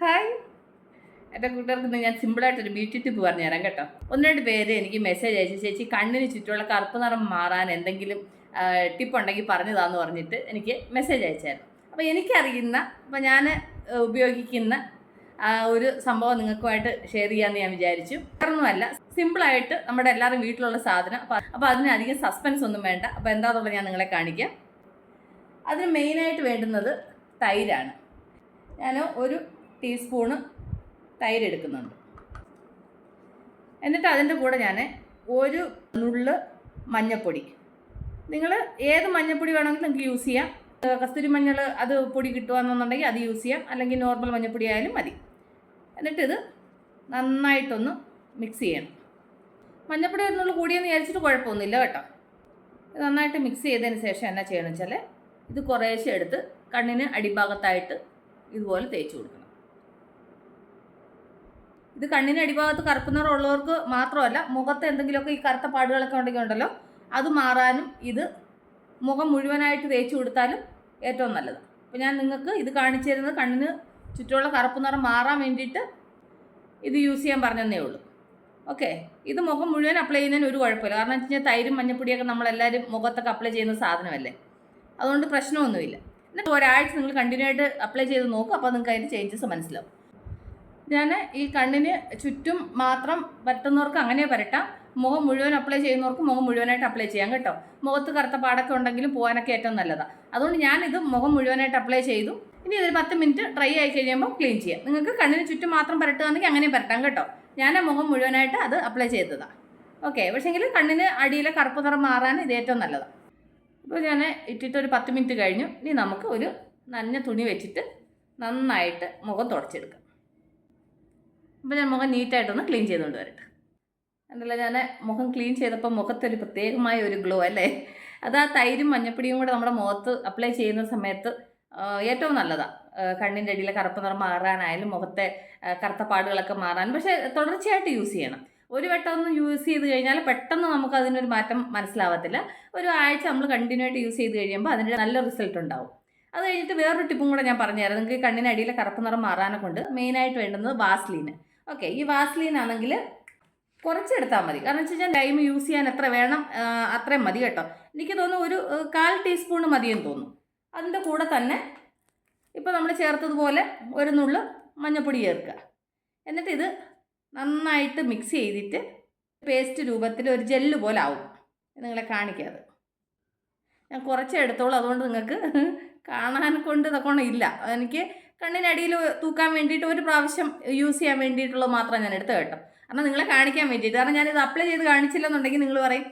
Hi എന്റെ കൂട്ടുകാർക്ക് ഇന്ന് ഞാൻ സിമ്പിളായിട്ടൊരു ബ്യൂട്ടി ടിപ്പ് പറഞ്ഞു പറഞ്ഞുതരാം കേട്ടോ. ഒന്ന് രണ്ട് പേര് എനിക്ക് മെസ്സേജ് അയച്ചു ചേച്ചി കണ്ണിന് ചുറ്റുമുള്ള കറുപ്പ് നിറം മാറാൻ എന്തെങ്കിലും ടിപ്പ് ഉണ്ടെങ്കിൽ പറഞ്ഞതാന്ന് പറഞ്ഞിട്ട് എനിക്ക് മെസ്സേജ് അയച്ചായിരുന്നു അപ്പോൾ എനിക്കറിയുന്ന അപ്പോൾ ഞാൻ ഉപയോഗിക്കുന്ന ഒരു സംഭവം നിങ്ങൾക്കുമായിട്ട് ഷെയർ ചെയ്യാമെന്ന് ഞാൻ വിചാരിച്ചു. ഒന്നുമല്ല സിമ്പിളായിട്ട് നമ്മുടെ എല്ലാവരും വീട്ടിലുള്ള സാധനം. അപ്പോൾ അപ്പോൾ അതിനധികം സസ്പെൻസ് ഒന്നും വേണ്ട. അപ്പോൾ എന്താണെന്നുള്ളത് ഞാൻ നിങ്ങളെ കാണിക്കാം. അതിന് മെയിനായിട്ട് വേണ്ടുന്നത് തൈരാണ്. ഞാൻ ഒരു ടീസ്പൂണ് തൈര് എടുക്കുന്നുണ്ട് എന്നിട്ട് അതിന്റെ കൂടെ ഞാൻ ഒരു നുള്ള് മഞ്ഞൾപ്പൊടി നിങ്ങൾ ഏത് മഞ്ഞൾപ്പൊടി വേണമെങ്കിലും നിങ്ങൾക്ക് യൂസ് ചെയ്യാം. കസ്തൂരി മഞ്ഞൾ അത് പൊടി കിട്ടുകയെന്നുണ്ടെങ്കിൽ അത് യൂസ് ചെയ്യാം. അല്ലെങ്കിൽ നോർമൽ മഞ്ഞൾപ്പൊടി ആയാലും മതി. എന്നിട്ടിത് നന്നായിട്ടൊന്ന് മിക്സ് ചെയ്യണം. മഞ്ഞൾപ്പൊടി ഒരു നുള്ളു കൂടിയെന്ന് വിചാരിച്ചിട്ട് കുഴപ്പമൊന്നുമില്ല കേട്ടോ. നന്നായിട്ട് മിക്സ് ചെയ്തതിന് ശേഷം എന്നാ ചെയ്യണമെന്ന് വെച്ചാൽ ഇത് കുറേശ്ശെ എടുത്ത് കണ്ണിന് അടിഭാഗത്തായിട്ട് ഇതുപോലെ തേച്ച് കൊടുക്കണം. ഇത് കണ്ണിന് അടിഭാഗത്ത് കറുപ്പ് നിറമുള്ളവർക്ക് മാത്രമല്ല മുഖത്ത് എന്തെങ്കിലുമൊക്കെ ഈ കറുത്ത പാടുകളൊക്കെ ഉണ്ടെങ്കിൽ ഉണ്ടല്ലോ അത് മാറാനും ഇത് മുഖം മുഴുവനായിട്ട് തേച്ച് കൊടുത്താലും ഏറ്റവും നല്ലത്. അപ്പോൾ ഞാൻ നിങ്ങൾക്ക് ഇത് കാണിച്ചു തരുന്നത് കണ്ണിന് ചുറ്റുമുള്ള കറുപ്പ് നിറം മാറാൻ വേണ്ടിയിട്ട് ഇത് യൂസ് ചെയ്യാൻ പറഞ്ഞതേ ഉള്ളൂ. ഓക്കെ ഇത് മുഖം മുഴുവൻ അപ്ലൈ ചെയ്യുന്നതിന് ഒരു കുഴപ്പമില്ല. കാരണം വെച്ച് കഴിഞ്ഞാൽ തൈരും മഞ്ഞപ്പൊടിയൊക്കെ നമ്മളെല്ലാവരും മുഖത്തൊക്കെ അപ്ലൈ ചെയ്യുന്ന സാധനമല്ലേ? അതുകൊണ്ട് പ്രശ്നമൊന്നുമില്ല. എന്നിട്ട് ഒരാഴ്ച നിങ്ങൾ കണ്ടിന്യൂ ആയിട്ട് അപ്ലൈ ചെയ്ത് നോക്കും അപ്പോൾ നിങ്ങൾക്ക് അതിന്റെ ചേഞ്ചസ് മനസ്സിലാവും. ഞാൻ ഈ കണ്ണിന് ചുറ്റും മാത്രം പറ്റുന്നവർക്ക് അങ്ങനെ പരട്ടാം. മുഖം മുഴുവൻ അപ്ലൈ ചെയ്യുന്നവർക്ക് മുഖം മുഴുവനായിട്ട് അപ്ലൈ ചെയ്യാം കേട്ടോ. മുഖത്ത് കറുത്ത പാടൊക്കെ ഉണ്ടെങ്കിലും പോകാനൊക്കെ ഏറ്റവും നല്ലതാണ് അതുകൊണ്ട് ഞാനിത് മുഖം മുഴുവനായിട്ട് അപ്ലൈ ചെയ്തു. ഇനി ഇതൊരു പത്ത് മിനിറ്റ് ഡ്രൈ ആയി കഴിയുമ്പോൾ ക്ലീൻ ചെയ്യാം. നിങ്ങൾക്ക് കണ്ണിന് ചുറ്റും മാത്രം പരട്ടുകയാണെങ്കിൽ അങ്ങനെ പരട്ടാം കേട്ടോ. ഞാൻ മുഖം മുഴുവനായിട്ട് അത് അപ്ലൈ ചെയ്തതാണ് ഓക്കെ പക്ഷേങ്കിൽ കണ്ണിന് അടിയിലെ കറുപ്പ് നിറം മാറാൻ ഇത് ഏറ്റവും നല്ലതാണ് ഇപ്പോൾ ഞാൻ ഇട്ടിട്ട് ഒരു പത്ത് മിനിറ്റ് കഴിഞ്ഞു. ഇനി നമുക്ക് ഒരു നനഞ്ഞ തുണി വെച്ചിട്ട് നന്നായിട്ട് മുഖം തുടച്ചെടുക്കാം. അപ്പോൾ ഞാൻ മുഖം നീറ്റായിട്ടൊന്ന് ക്ലീൻ ചെയ്തുകൊണ്ട് വരട്ടെ. എന്നല്ല ഞാൻ മുഖം ക്ലീൻ ചെയ്തപ്പോൾ മുഖത്തൊരു പ്രത്യേകമായ ഒരു ഗ്ലോ അല്ലേ? അത് ആ തൈരും മഞ്ഞപ്പൊടിയും കൂടെ നമ്മുടെ മുഖത്ത് അപ്ലൈ ചെയ്യുന്ന സമയത്ത് ഏറ്റവും നല്ലതാണ് കണ്ണിന്റെ അടിയിലെ കറുപ്പ് നിറം മാറാനായാലും മുഖത്തെ കറുത്ത പാടുകളൊക്കെ മാറാൻ. പക്ഷേ തുടർച്ചയായിട്ട് യൂസ് ചെയ്യണം. ഒരു വട്ടം ഒന്ന് യൂസ് ചെയ്ത് കഴിഞ്ഞാൽ പെട്ടെന്ന് നമുക്ക് അതിനൊരു മാറ്റം മനസ്സിലാവത്തില്ല. ഒരു ആഴ്ച നമ്മൾ കണ്ടിന്യൂ ആയിട്ട് യൂസ് ചെയ്ത് കഴിയുമ്പോൾ അതിന്റെ നല്ല റിസൾട്ട് ഉണ്ടാവും. അത് കഴിഞ്ഞിട്ട് വേറൊരു ടിപ്പും കൂടെ ഞാൻ പറഞ്ഞുതരാം. നിങ്ങൾക്ക് കണ്ണിനടിയിലെ കറുപ്പ് നിറം മാറാനെ കൊണ്ട് മെയിനായിട്ട് വേണ്ടുന്നത് വാസ്ലീന് ഓക്കെ ഈ വാസ്ലീൻ ആണെങ്കിൽ കുറച്ചെടുത്താൽ മതി. കാരണം വെച്ച് കഴിഞ്ഞാൽ ടൈം യൂസ് ചെയ്യാൻ എത്ര വേണം അത്രയും മതി കേട്ടോ. എനിക്ക് തോന്നുന്നു ഒരു കാൽ ടീസ്പൂൺ മതിയെന്ന് തോന്നുന്നു. അതിന്റെ കൂടെ തന്നെ ഇപ്പോൾ നമ്മൾ ചേർത്തതുപോലെ ഒരു നുള്ളു മഞ്ഞൾപ്പൊടി ചേർക്കുക. എന്നിട്ട് ഇത് നന്നായിട്ട് മിക്സ് ചെയ്തിട്ട് പേസ്റ്റ് രൂപത്തിൽ ഒരു ജെല്ല് പോലെ ആവും. നിങ്ങളെ കാണിക്കാതെ ഞാൻ കുറച്ച് എടുത്തോളൂ അതുകൊണ്ട് നിങ്ങൾക്ക് കാണാൻ കൊണ്ട് ഇതൊക്കെ ഇല്ല. എനിക്ക് കണ്ണിനടിയിൽ തൂക്കാൻ വേണ്ടിയിട്ട് ഒരു പ്രാവശ്യം യൂസ് ചെയ്യാൻ വേണ്ടിയിട്ടുള്ളത് മാത്രം ഞാൻ എടുത്ത് കേട്ടോ. കാരണം നിങ്ങളെ കാണിക്കാൻ വേണ്ടിയിട്ട്. കാരണം ഞാനിത് അപ്ലൈ ചെയ്ത് കാണിച്ചില്ലെന്നുണ്ടെങ്കിൽ നിങ്ങൾ പറയും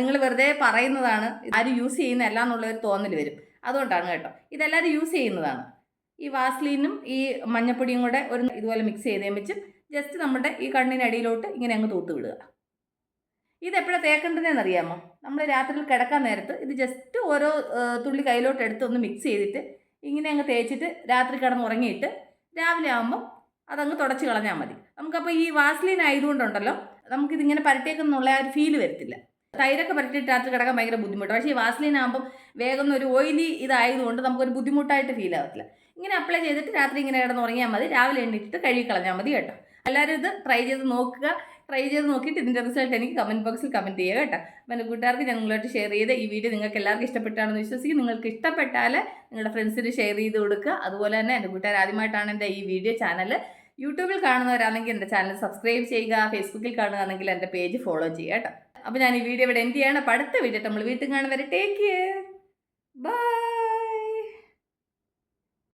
നിങ്ങൾ വെറുതെ പറയുന്നതാണ്. ആരും യൂസ് ചെയ്യുന്നതല്ല എന്നുള്ള ഒരു തോന്നൽ വരും. അതുകൊണ്ടാണ് കേട്ടോ. ഇതെല്ലാവരും യൂസ് ചെയ്യുന്നതാണ്. ഈ വാസ്ലീനും ഈ മഞ്ഞപ്പൊടിയും കൂടെ ഒരു ഇതുപോലെ മിക്സ് ചെയ്തേം വെച്ച് ജസ്റ്റ് നമ്മുടെ ഈ കണ്ണിനടിയിലോട്ട് ഇങ്ങനെ അങ്ങ് തൂത്ത് വിടുക. ഇത് എപ്പോഴാണ് തേക്കേണ്ടതെന്ന് അറിയാമോ? നമ്മൾ രാത്രിയിൽ കിടക്കാൻ നേരത്ത് ഇത് ജസ്റ്റ് ഓരോ തുള്ളി കയ്യിലോട്ട് എടുത്ത് ഒന്ന് മിക്സ് ചെയ്തിട്ട് ഇങ്ങനെ അങ്ങ് തേച്ചിട്ട് രാത്രി കിടന്ന് ഉറങ്ങിയിട്ട് രാവിലെ ആകുമ്പോൾ അതങ്ങ് തുടച്ച് കളഞ്ഞാൽ മതി. നമുക്കപ്പോൾ ഈ വാസ്ലീൻ ആയതുകൊണ്ടുണ്ടല്ലോ നമുക്കിതിങ്ങനെ പരട്ടിയേക്കെന്നുള്ള ആ ഒരു ഫീൽ വരത്തില്ല. തൈരൊക്കെ പരട്ടിയിട്ട് രാത്രി കിടക്കാൻ ഭയങ്കര ബുദ്ധിമുട്ടാണ് പക്ഷേ ഈ വാസ്ലിൻ ആകുമ്പോൾ വേഗം ഒരു ഓയിലി ഇതായതുകൊണ്ട് നമുക്കൊരു ബുദ്ധിമുട്ടായിട്ട് ഫീൽ ആവത്തില്ല. ഇങ്ങനെ അപ്ലൈ ചെയ്തിട്ട് രാത്രി ഇങ്ങനെ കിടന്ന് ഉറങ്ങിയാൽ മതി. രാവിലെ എണ്ണിട്ട് കഴുകി കളഞ്ഞാൽ മതി കേട്ടോ. എല്ലാവരും ഇത് ട്രൈ ചെയ്ത് നോക്കുക. ട്രൈ ചെയ്ത് നോക്കിയിട്ട് ഇതിന്റെ റിസൾട്ട് എനിക്ക് കമന്റ് ബോക്സിൽ കമന്റ് ചെയ്യുക കേട്ടോ. അപ്പം എന്റെ കൂട്ടുകാർക്ക് ഞങ്ങളോട്ട് ഷെയർ ചെയ്ത് ഈ വീഡിയോ നിങ്ങൾക്ക് എല്ലാവർക്കും ഇഷ്ടപ്പെട്ടാണെന്ന് വിശ്വസിക്കും നിങ്ങൾക്ക് ഇഷ്ടപ്പെട്ടാൽ നിങ്ങളുടെ ഫ്രണ്ട്സിന് ഷെയർ ചെയ്ത് കൊടുക്കുക. അതുപോലെ തന്നെ എന്റെ കൂട്ടുകാർ ആദ്യമായിട്ടാണ് എന്റെ ഈ വീഡിയോ ചാനൽ യൂട്യൂബിൽ കാണുന്നവരാണെങ്കിൽ എന്റെ ചാനൽ സബ്സ്ക്രൈബ് ചെയ്യുക ഫേസ്ബുക്കിൽ കാണുകയാണെങ്കിൽ എന്റെ പേജ് ഫോളോ ചെയ്യുക കേട്ടോ. അപ്പോൾ ഞാൻ ഈ വീഡിയോ ഇവിടെ എൻഡ് ചെയ്യണം. അടുത്ത വീഡിയോ നമ്മൾ വീട്ടിൽ കാണുന്നവരെ ടേക്ക് കെയർ ബൈ